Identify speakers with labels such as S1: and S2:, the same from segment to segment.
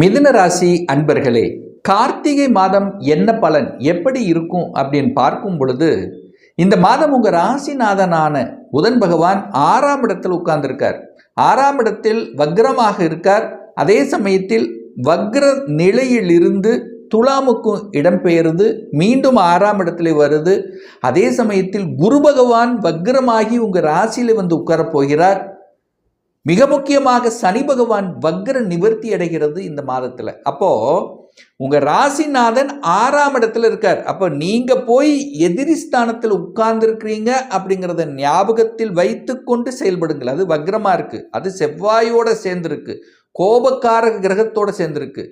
S1: மிதுன ராசி அன்பர்களே கார்த்திகை மாதம் என்ன பலன்? எப்படி இருக்கும்? அப்படின்னு பார்க்கும் பொழுது இந்த மாதம் உங்கள் ராசிநாதனான புதன் பகவான் ஆறாம் இடத்தில் உட்கார்ந்திருக்கார். ஆறாம் இடத்தில் வக்ரமாக இருக்கார். அதே சமயத்தில் வக்ர நிலையிலிருந்து துலாமுக்கும் இடம்பெயர்ந்து மீண்டும் ஆறாம் இடத்துல வருது. அதே சமயத்தில் குரு பகவான் வக்ரமாகி உங்கள் ராசியில் வந்து உட்காரப் போகிறார். மிக முக்கியமாக சனி பகவான் வக்ர நிவர்த்தி அடைகிறது இந்த மாதத்தில். அப்போ உங்க ராசிநாதன் ஆறாம் இடத்துல இருக்கார். அப்போ நீங்க போய் எதிரி ஸ்தானத்தில் அப்படிங்கிறத ஞாபகத்தில் வைத்து கொண்டு செயல்படுங்கள். அது வக்ரமா இருக்கு. அது செவ்வாயோட சேர்ந்துருக்கு. கோபக்கார கிரகத்தோட சேர்ந்துருக்கு.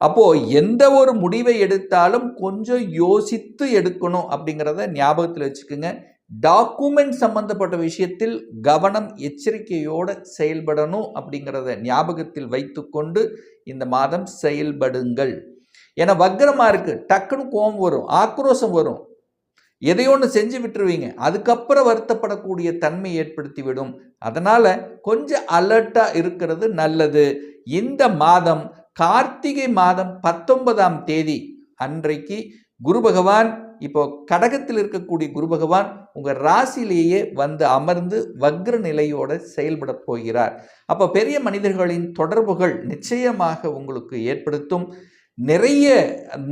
S1: அப்போ எந்த ஒரு முடிவை எடுத்தாலும் கொஞ்சம் யோசித்து எடுக்கணும் அப்படிங்கிறத ஞாபகத்தில் வச்சுக்கோங்க. டாக்குமெண்ட் சம்பந்தப்பட்ட விஷயத்தில் கவனம் எச்சரிக்கையோடு செயல்படணும் அப்படிங்கிறத ஞாபகத்தில் வைத்துக்கொண்டு இந்த மாதம் செயல்படுங்கள். ஏன்னா வக்ரமாக இருக்குது டக்குன்னு கோபம் வரும். ஆக்ரோஷம் வரும். எதையொன்று செஞ்சு விட்டுருவீங்க. அதுக்கப்புறம் வருத்தப்படக்கூடிய தன்மை ஏற்படுத்தி விடும் அதனால் கொஞ்சம் அலர்ட்டாக இருக்கிறது நல்லது. இந்த மாதம் கார்த்திகை மாதம் பத்தொன்பதாம் தேதி அன்றைக்கு குரு பகவான் இப்போ கடகத்தில் இருக்கக்கூடிய குரு பகவான் உங்கள் ராசியிலேயே வந்து அமர்ந்து வக்ர நிலையோட செயல்பட போகிறார். அப்போ பெரிய மனிதர்களின் தொடர்புகள் நிச்சயமாக உங்களுக்கு ஏற்படுத்தும். நிறைய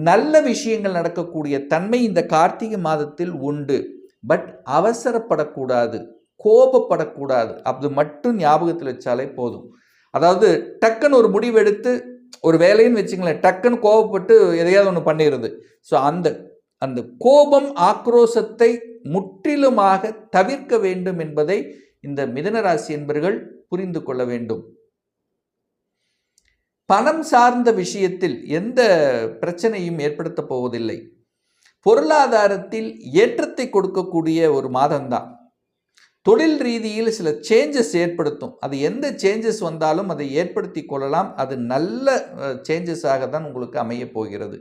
S1: நல்ல விஷயங்கள் நடக்கக்கூடிய தன்மை இந்த கார்த்திகை மாதத்தில் உண்டு. பட் அவசரப்படக்கூடாது கோபப்படக்கூடாது. அது மட்டும் ஞாபகத்தில் வச்சாலே போதும். அதாவது டக்குன்னு ஒரு முடிவெடுத்து ஒரு வேலைன்னு வச்சுங்களேன் டக்குன்னு கோபப்பட்டு எதையாவது ஒன்று பண்ணிடுது ஸோ அந்த அந்த கோபம் ஆக்ரோசத்தை முற்றிலுமாக தவிர்க்க வேண்டும் என்பதை இந்த மிதனராசி என்பர்கள் புரிந்து கொள்ள வேண்டும். பணம் சார்ந்த விஷயத்தில் எந்த பிரச்சனையும் ஏற்படுத்த போவதில்லை. பொருளாதாரத்தில் ஏற்றத்தை கொடுக்கக்கூடிய ஒரு மாதம்தான். தொழில் ரீதியில் சில சேஞ்சஸ் ஏற்படுத்தும். அது எந்த சேஞ்சஸ் வந்தாலும் அதை ஏற்படுத்தி கொள்ளலாம். அது நல்ல சேஞ்சஸாக தான் உங்களுக்கு அமையப் போகிறது.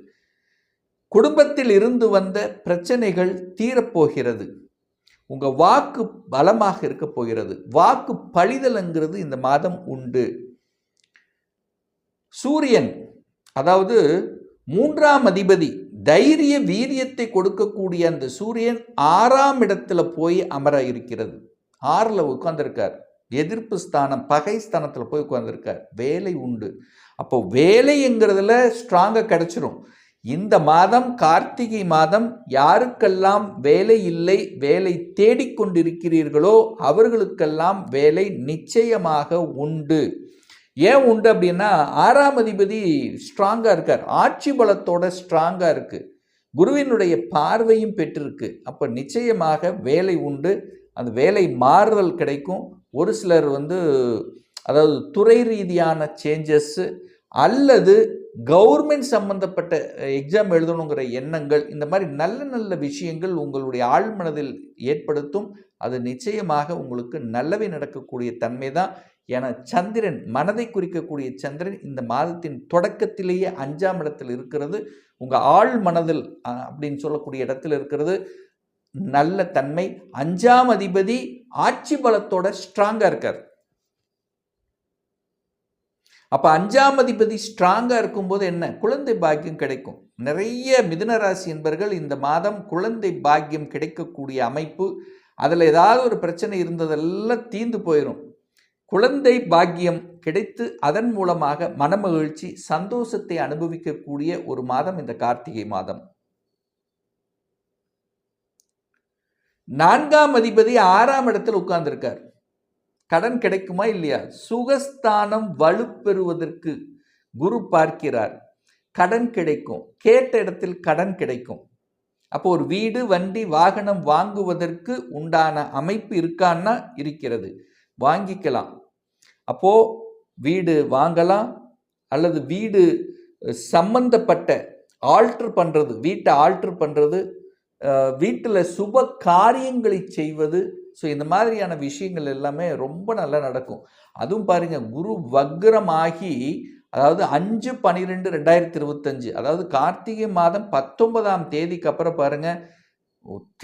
S1: குடும்பத்தில் இருந்து வந்த பிரச்சனைகள் தீரப்போகிறது. உங்கள் வாக்கு பலமாக இருக்க போகிறது. வாக்கு பழிதல்ங்கிறது இந்த மாதம் உண்டு. சூரியன் அதாவது மூன்றாம் அதிபதி தைரிய வீரியத்தை கொடுக்கக்கூடிய அந்த சூரியன் ஆறாம் இடத்துல போய் அமர இருக்கிறது. ஆறில் உட்கார்ந்துருக்கார். எதிர்ப்பு ஸ்தானம் பகை ஸ்தானத்தில் போய் உட்கார்ந்துருக்கார். வேலை உண்டு. அப்போ வேலைங்கிறதுல ஸ்ட்ராங்காக கிடச்சிரும். இந்த மாதம் கார்த்திகை மாதம் யாருக்கெல்லாம் வேலை இல்லை வேலை தேடிக்கொண்டிருக்கிறீர்களோ அவர்களுக்கெல்லாம் வேலை நிச்சயமாக உண்டு. ஏன் உண்டு அப்படின்னா ஆறாம் அதிபதி ஸ்ட்ராங்காக இருக்கார். ஆட்சி பலத்தோட ஸ்ட்ராங்காக இருக்குது குருவினுடைய பார்வையும் பெற்றிருக்கு. அப்போ நிச்சயமாக வேலை உண்டு. அந்த வேலை மாறுதல் கிடைக்கும். ஒரு சிலர் வந்து அதாவது துறை ரீதியான சேஞ்சஸ்ஸு அல்லது கவர்மெண்ட் சம்பந்தப்பட்ட எக்ஸாம் எழுதணுங்கிற எண்ணங்கள் இந்த மாதிரி நல்ல நல்ல விஷயங்கள் உங்களுடைய ஆழ்மனதில் ஏற்படுத்தும். அது நிச்சயமாக உங்களுக்கு நல்லவை நடக்கக்கூடிய தன்மை தான் என சந்திரன் மனதை குறிக்கக்கூடிய சந்திரன் இந்த மாதத்தின் தொடக்கத்திலேயே அஞ்சாம் இடத்தில் இருக்கிறது. உங்கள் ஆழ் மனதில் அப்படின்னு சொல்லக்கூடிய இடத்துல இருக்கிறது. நல்ல தன்மை. அஞ்சாம் அதிபதி ஆட்சி பலத்தோட ஸ்ட்ராங்காக இருக்கார். அப்போ அஞ்சாம் அதிபதி ஸ்ட்ராங்காக இருக்கும்போது என்ன? குழந்தை பாக்கியம் கிடைக்கும். நிறைய மிதுனராசி என்பர்கள் இந்த மாதம் குழந்தை பாக்கியம் கிடைக்கக்கூடிய அமைப்பு. அதில் ஏதாவது ஒரு பிரச்சனை இருந்ததெல்லாம் தீந்து போயிடும் குழந்தை பாக்கியம் கிடைத்து அதன் மூலமாக மனமகிழ்ச்சி சந்தோஷத்தை அனுபவிக்கக்கூடிய ஒரு மாதம் இந்த கார்த்திகை மாதம். நான்காம் அதிபதி ஆறாம் இடத்தில் உட்கார்ந்திருக்கார். கடன் கிடைக்குமா இல்லையா? சுகஸ்தானம் வலுப்பெறுவதற்கு குரு பார்க்கிறார். கடன் கிடைக்கும். கேட்ட இடத்தில் கடன் கிடைக்கும். அப்போ ஒரு வீடு வண்டி வாகனம் வாங்குவதற்கு உண்டான அமைப்பு இருக்கான்னா இருக்கிறது. வாங்கிக்கலாம். அப்போ வீடு வாங்கலாம். அல்லது வீடு சம்பந்தப்பட்ட ஆல்ட்ரு பண்ணுறது வீட்டை ஆல்ட்ரு பண்ணுறது வீட்டில் சுப காரியங்களை செய்வது. ஸோ இந்த மாதிரியான விஷயங்கள் எல்லாமே ரொம்ப நல்லா நடக்கும். அதுவும் பாருங்கள் குரு வக்ரமாகி அதாவது அஞ்சு பன்னிரெண்டு ரெண்டாயிரத்தி இருபத்தஞ்சு அதாவது கார்த்திகை மாதம் பத்தொன்பதாம் தேதிக்கு அப்புறம் பாருங்கள்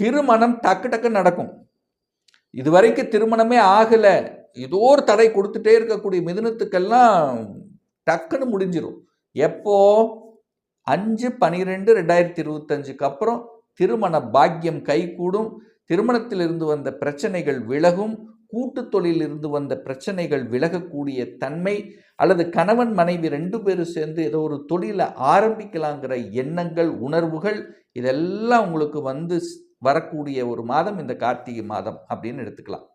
S1: திருமணம் டக்கு டக்கு நடக்கும். இது வரைக்கும் திருமணமே ஆகலை. ஏதோ ஒரு தடை கொடுத்துட்டே இருக்கக்கூடிய மிதுனத்துக்கெல்லாம் டக்குன்னு முடிஞ்சிடும் எப்போ? அஞ்சு பனிரெண்டு ரெண்டாயிரத்தி இருபத்தஞ்சுக்கு அப்புறம் திருமண பாக்கியம் கைகூடும். திருமணத்திலிருந்து வந்த பிரச்சனைகள் விலகும். கூட்டு தொழிலில் இருந்து வந்த பிரச்சனைகள் விலகக்கூடிய தன்மை அல்லது கணவன் மனைவி ரெண்டு பேரும் சேர்ந்து ஏதோ ஒரு தொழிலை ஆரம்பிக்கலாங்கிற எண்ணங்கள் உணர்வுகள் இதெல்லாம் உங்களுக்கு வந்து ஸ்- வரக்கூடிய ஒரு மாதம் இந்த கார்த்திகை மாதம் அப்படின்னு எடுத்துக்கலாம்.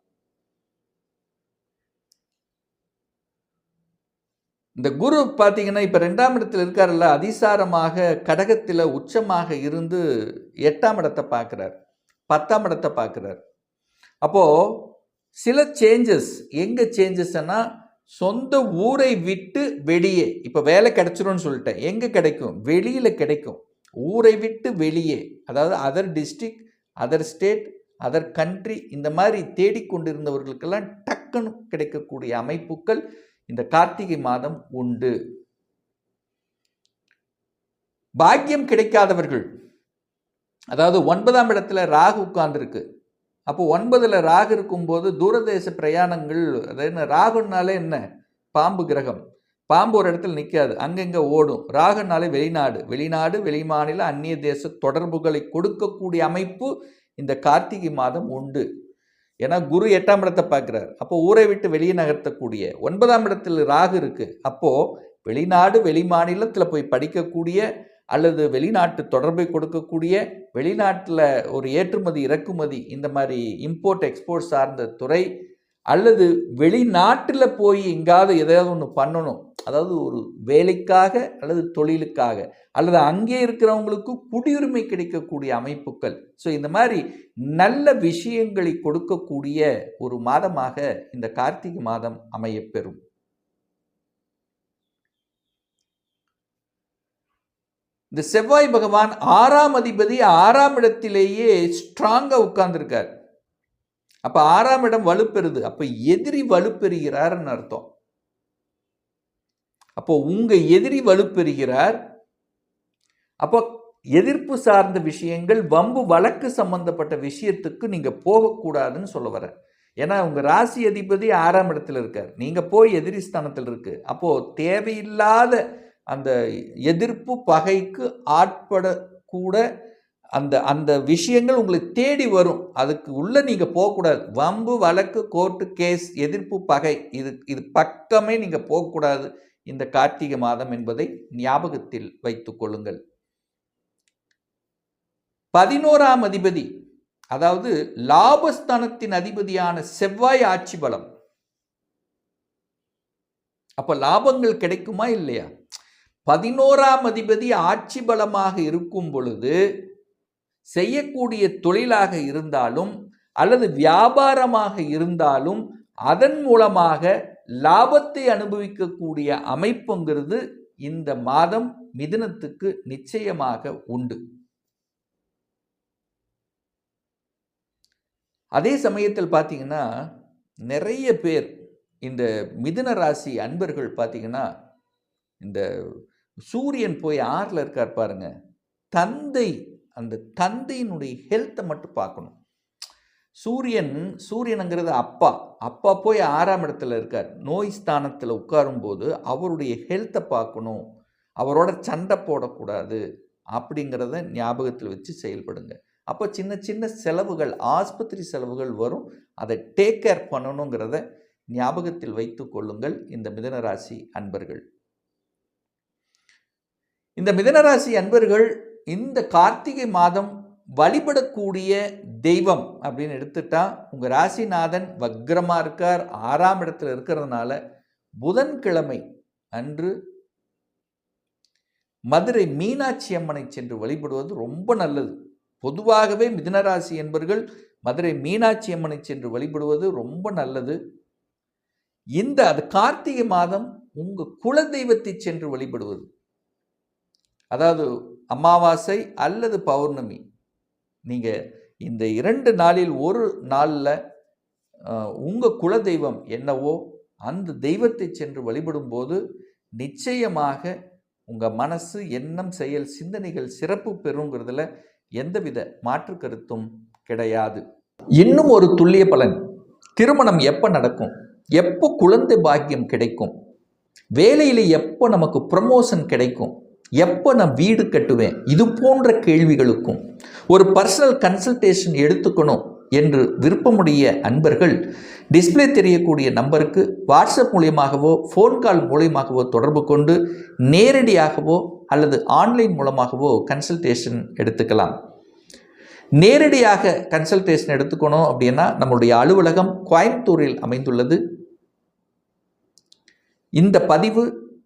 S1: இந்த குரு பார்த்தீங்கன்னா இப்போ ரெண்டாம் இடத்துல இருக்காருல்ல அதிசாரமாக கடகத்தில் உச்சமாக இருந்து எட்டாம் இடத்தை பார்க்குறார் பத்தாம் இடத்தை பார்க்குறார் அப்போது சில சேஞ்சஸ் எங்கே சேஞ்சஸ்னா சொந்த ஊரை விட்டு வெளியே இப்போ வேலை கிடைச்சிரும்னு சொல்லிட்டேன். எங்கே கிடைக்கும்? வெளியில் கிடைக்கும். ஊரை விட்டு வெளியே அதாவது other district other state other country இந்த மாதிரி தேடிக்கொண்டிருந்தவர்களுக்கெல்லாம் டக்குன்னு கிடைக்கக்கூடிய அமைப்புகள் இந்த கார்த்திகை மாதம் உண்டு. பாக்கியம் கிடைக்காதவர்கள். அதாவது ஒன்பதாம் இடத்துல ராகு உட்கார்ந்துருக்கு. அப்போ ஒன்பதுல ராகு இருக்கும்போது தூரதேச பிரயாணங்கள் அது என்ன ராகுனாலே என்ன? பாம்பு கிரகம். பாம்பு ஒரு இடத்துல நிற்காது அங்கங்கே ஓடும். ராகுனாலே வெளிநாடு வெளிநாடு வெளிமாநில அந்நிய தேச தொடர்புகளை கொடுக்கக்கூடிய அமைப்பு இந்த கார்த்திகை மாதம் உண்டு. ஏன்னா குரு எட்டாம் இடத்தை பார்க்குறார். அப்போ ஊரை விட்டு வெளியே நகர்த்தக்கூடிய ஒன்பதாம் இடத்தில் ராகு இருக்குது அப்போது வெளிநாடு வெளி மாநிலத்தில் போய் படிக்கக்கூடிய அல்லது வெளிநாட்டு தொடர்பை கொடுக்கக்கூடிய வெளிநாட்டில் ஒரு ஏற்றுமதி இறக்குமதி இந்த மாதிரி இம்போர்ட் எக்ஸ்போர்ட் சார்ந்த துறை அல்லது வெளிநாட்டில் போய் எங்காவது எதையாவது ஒன்று பண்ணணும். அதாவது ஒரு வேலைக்காக அல்லது தொழிலுக்காக அல்லது அங்கே இருக்கிறவங்களுக்கு குடியுரிமை கிடைக்கக்கூடிய அமைப்புகள். ஸோ இந்த மாதிரி நல்ல விஷயங்களை கொடுக்கக்கூடிய ஒரு மாதமாக இந்த கார்த்திகை மாதம் அமையப்பெறும். இந்த செவ்வாய் பகவான் ஆறாம் அதிபதி ஆறாம் இடத்திலேயே ஸ்ட்ராங்காக உட்கார்ந்துருக்கார். அப்போ ஆறாம் இடம் வலுப்பெறுது. அப்போ எதிரி வலுப்பெறுகிறார்னு அர்த்தம். அப்போ உங்க எதிரி வலுப்பெறுகிறார். அப்போ எதிர்ப்பு சார்ந்த விஷயங்கள் வம்பு வழக்கு சம்பந்தப்பட்ட விஷயத்துக்கு நீங்க போகக்கூடாதுன்னு சொல்ல வரேன் ஏன்னா உங்க ராசி அதிபதி ஆறாம் இடத்துல இருக்கார். நீங்க போய் எதிரி ஸ்தானத்தில் இருக்கு. அப்போ தேவையில்லாத அந்த எதிர்ப்பு பகைக்கு ஆட்படக்கூட அந்த அந்த விஷயங்கள் உங்களை தேடி வரும். அதுக்கு உள்ள நீங்க போகக்கூடாது. வம்பு வழக்கு கோர்ட்டு கேஸ் எதிர்ப்பு பகை இது இது பக்கமே நீங்க போகக்கூடாது. இந்த கார்த்திகை மாதம் என்பதை ஞாபகத்தில் வைத்துக் கொள்ளுங்கள். பதினோராம் அதிபதி அதாவது லாபஸ்தானத்தின் அதிபதியான செவ்வாய் ஆட்சி பலம். அப்ப லாபங்கள் கிடைக்குமா இல்லையா? பதினோராம் அதிபதி ஆட்சி பலமாக இருக்கும் பொழுது செய்யக்கூடிய தொழிலாக இருந்தாலும் அல்லது வியாபாரமாக இருந்தாலும் அதன் மூலமாக லாபத்தை அனுபவிக்கக்கூடிய அமைப்புங்கிறது இந்த மாதம் மிதுனத்துக்கு நிச்சயமாக உண்டு. அதே சமயத்தில் பார்த்தீங்கன்னா நிறைய பேர் இந்த மிதுன ராசி அன்பர்கள் பார்த்தீங்கன்னா இந்த சூரியன் போய் ஆறில் இருக்கார் பாருங்க. தந்தை அந்த தந்தையினுடைய ஹெல்த்தை மட்டும் பார்க்கணும். சூரியன் சூரியனுங்கிறது அப்பா. அப்பா போய் ஆறாம் இடத்துல இருக்கார். நோய் ஸ்தானத்தில் உட்காரும்போது அவருடைய ஹெல்த்தை பார்க்கணும். அவரோட சண்டை போடக்கூடாது அப்படிங்கிறத ஞாபகத்தில் வச்சு செயல்படுங்க. அப்போ சின்ன சின்ன செலவுகள் ஆஸ்பத்திரி செலவுகள் வரும். அதை டேக் கேர் பண்ணணுங்கிறத ஞாபகத்தில் வைத்து கொள்ளுங்கள். இந்த மிதனராசி அன்பர்கள். இந்த மிதனராசி அன்பர்கள் இந்த கார்த்திகை மாதம் வழிபடக்கூடிய தெய்வம் அப்படின்னு எடுத்துட்டால் உங்கள் ராசிநாதன் வக்ரமாக இருக்கார். ஆறாம் இடத்துல இருக்கிறதுனால புதன்கிழமை அன்று மதுரை மீனாட்சி அம்மனை சென்று வழிபடுவது ரொம்ப நல்லது. பொதுவாகவே மிதுனராசி என்பர்கள் மதுரை மீனாட்சி அம்மனை சென்று வழிபடுவது ரொம்ப நல்லது. இந்த அது கார்த்திகை மாதம் உங்கள் குல தெய்வத்தை சென்று வழிபடுவது. அதாவது அமாவாசை அல்லது பௌர்ணமி. நீங்கள் இந்த இரண்டு நாளில் ஒரு நாளில் உங்கள் குல தெய்வம் என்னவோ அந்த தெய்வத்தை சென்று வழிபடும்போது நிச்சயமாக உங்கள் மனசு எண்ணம் செயல் சிந்தனைகள் சிறப்பு பெறுங்கிறதுல எந்தவித மாற்று கருத்தும் கிடையாது. இன்னும் ஒரு துல்லிய பலன். திருமணம் எப்போ நடக்கும்? எப்போ குழந்தை பாக்கியம் கிடைக்கும்? வேலையில் எப்போ நமக்கு ப்ரமோஷன் கிடைக்கும்? எப்போ நான் வீடு கட்டுவேன்? இது போன்ற கேள்விகளுக்கும். ஒரு பர்சனல் கன்சல்டேஷன் எடுத்துக்கணும் என்று விருப்பமுடைய அன்பர்கள் டிஸ்ப்ளே தெரியக்கூடிய நம்பருக்கு வாட்ஸ்அப் மூலியமாகவோ ஃபோன் கால் மூலியமாகவோ தொடர்பு கொண்டு நேரடியாகவோ அல்லது ஆன்லைன் மூலமாகவோ கன்சல்டேஷன் எடுத்துக்கலாம். நேரடியாக கன்சல்டேஷன் எடுத்துக்கணும் அப்படின்னா நம்மளுடைய அலுவலகம் கோயம்புத்தூரில் அமைந்துள்ளது. இந்த பதிவு